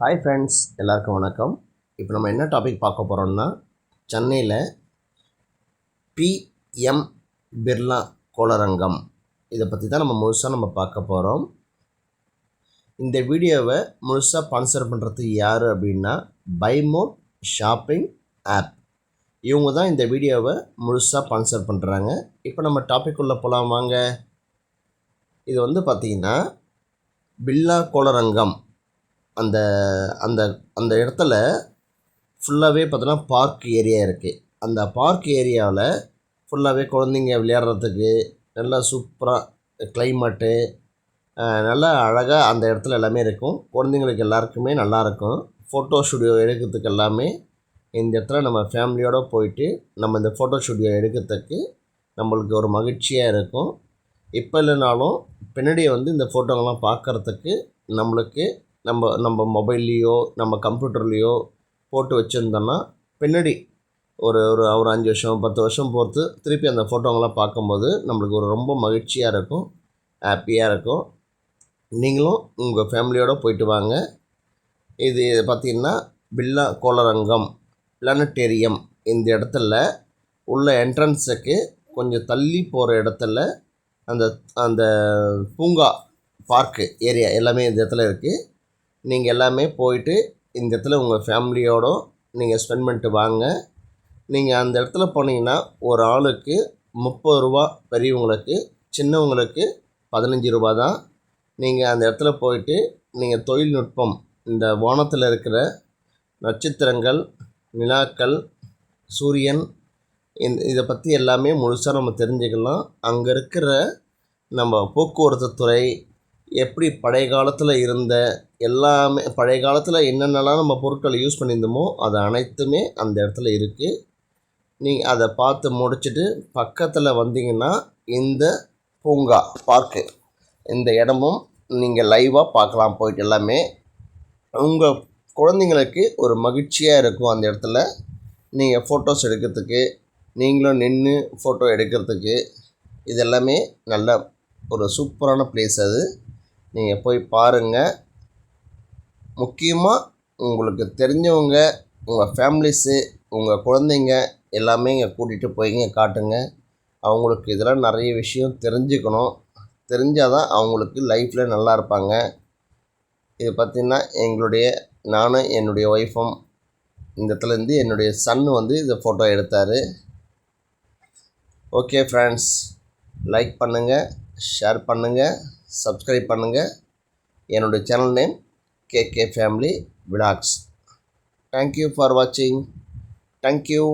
Hi friends எல்லாருக்கும் வணக்கம். இப்போ நம்ம என்ன டாபிக் பார்க்க போகிறோம்னா சென்னையில் பிஎம் பிர்லா கோளரங்கம். இதை பற்றி தான் நம்ம முழுசாக நம்ம பார்க்க போகிறோம் இந்த வீடியோவை முழுசாக ஸ்பான்சர் பண்ணுறது யார் அப்படின்னா பைமோட் ஷாப்பிங் ஆப் இவங்க தான் இந்த வீடியோவை முழுசாக ஸ்பான்சர் பண்ணுறாங்க இப்போ நம்ம டாபிக் உள்ள போகலாம் வாங்க. இது வந்து பார்த்திங்கன்னா பில்லா கோளரங்கம். அந்த அந்த அந்த இடத்துல ஃபுல்லாகவே பார்த்தோன்னா பார்க் ஏரியா இருக்குது அந்த பார்க் ஏரியாவில் ஃபுல்லாகவே குழந்தைங்க விளையாடுறதுக்கு நல்லா சூப்பராக கிளைமேட்டு நல்லா அழகாக அந்த இடத்துல எல்லாமே இருக்கும். குழந்தைங்களுக்கு எல்லாருக்குமே நல்லாயிருக்கும் ஃபோட்டோ ஸ்டுடியோ எடுக்கிறதுக்கு எல்லாமே இந்த இடத்துல நம்ம ஃபேமிலியோடு போயிட்டு நம்ம இந்த ஃபோட்டோ ஸ்டுடியோ எடுக்கிறதுக்கு நம்மளுக்கு ஒரு மகிழ்ச்சியாக இருக்கும். இப்போ இல்லைனாலும் பின்னாடி வந்து இந்த ஃபோட்டோங்கள்லாம் பார்க்குறதுக்கு நம்மளுக்கு நம்ம நம்ம மொபைல்லையோ நம்ம கம்ப்யூட்டர்லேயோ போட்டு வச்சுருந்தோன்னா பின்னாடி ஒரு ஒரு ஒரு அஞ்சு வருஷம் பத்து வருஷம் பொறுத்து திருப்பி அந்த ஃபோட்டோங்களாம் பார்க்கும்போது நம்மளுக்கு ஒரு ரொம்ப மகிழ்ச்சியாக இருக்கும் ஹாப்பியாக இருக்கும். நீங்களும் உங்கள் ஃபேமிலியோடு போயிட்டு வாங்க. இது பார்த்திங்கன்னா பில்லா கோளரங்கம் பிளானட்டேரியம் இந்த இடத்துல உள்ள என்ட்ரன்ஸுக்கு கொஞ்சம் தள்ளி போகிற இடத்துல அந்த அந்த பூங்கா பார்க்கு ஏரியா எல்லாமே இந்த இடத்துல இருக்குது நீங்கள் எல்லாமே போயிட்டு இந்த இடத்துல உங்கள் ஃபேமிலியோடு நீங்கள் ஸ்பெண்ட் பண்ணிட்டு வாங்க. நீங்கள் அந்த இடத்துல போனீங்கன்னா ஒரு ஆளுக்கு முப்பது ரூபா பெரியவங்களுக்கு சின்னவங்களுக்கு பதினஞ்சு ரூபா தான். நீங்கள் அந்த இடத்துல போயிட்டு நீங்கள் தொழில்நுட்பம் இந்த வானத்தில் இருக்கிற நட்சத்திரங்கள் நிலாக்கள் சூரியன் இந்த இதை பற்றி எல்லாமே முழுசாக நம்ம தெரிஞ்சுக்கலாம். அங்கே இருக்கிற நம்ம போக்குவரத்து துறை எப்படி பழைய காலத்தில் இருந்த எல்லாமே பழைய காலத்தில் என்னென்னலாம் நம்ம பொருட்களை யூஸ் பண்ணியிருந்தோமோ அது அனைத்துமே அந்த இடத்துல இருக்குது நீங்கள் அதை பார்த்து முடிச்சுட்டு பக்கத்தில் வந்தீங்கன்னா இந்த பூங்கா பார்க்கு இந்த இடமும் நீங்கள் லைவாக பார்க்கலாம் போயிட்டு எல்லாமே. உங்கள் குழந்தைங்களுக்கு ஒரு மகிழ்ச்சியாக இருக்கும் அந்த இடத்துல. நீங்கள் ஃபோட்டோஸ் எடுக்கிறதுக்கு நீங்களும் நின்று ஃபோட்டோ எடுக்கிறதுக்கு இது எல்லாமே நல்ல ஒரு சூப்பரான ப்ளேஸ் அது. நீங்கள் போய் பாருங்கள் முக்கியமாக உங்களுக்கு தெரிஞ்சவங்க உங்கள் ஃபேமிலிஸு உங்கள் குழந்தைங்க எல்லாமே இங்கே கூட்டிகிட்டு போய்ங்க காட்டுங்க. அவங்களுக்கு இதெல்லாம் நிறைய விஷயம் தெரிஞ்சுக்கணும். தெரிஞ்சால் தான் அவங்களுக்கு லைஃப்பில் நல்லா இருப்பாங்க. இது பார்த்திங்கன்னா எங்களுடைய நானும் என்னுடைய ஒய்ஃபும் இந்த இடத்துலேருந்து என்னுடைய சன்னு வந்து இந்த ஃபோட்டோ எடுத்தார். ஓகே ஃப்ரெண்ட்ஸ் லைக் பண்ணுங்கள் ஷேர் பண்ணுங்கள் சப்ஸ்கிரைப் பண்ணுங்கள் என்னுடைய channel name KK family vlogs thank you for வாட்சிங் தேங்க்யூ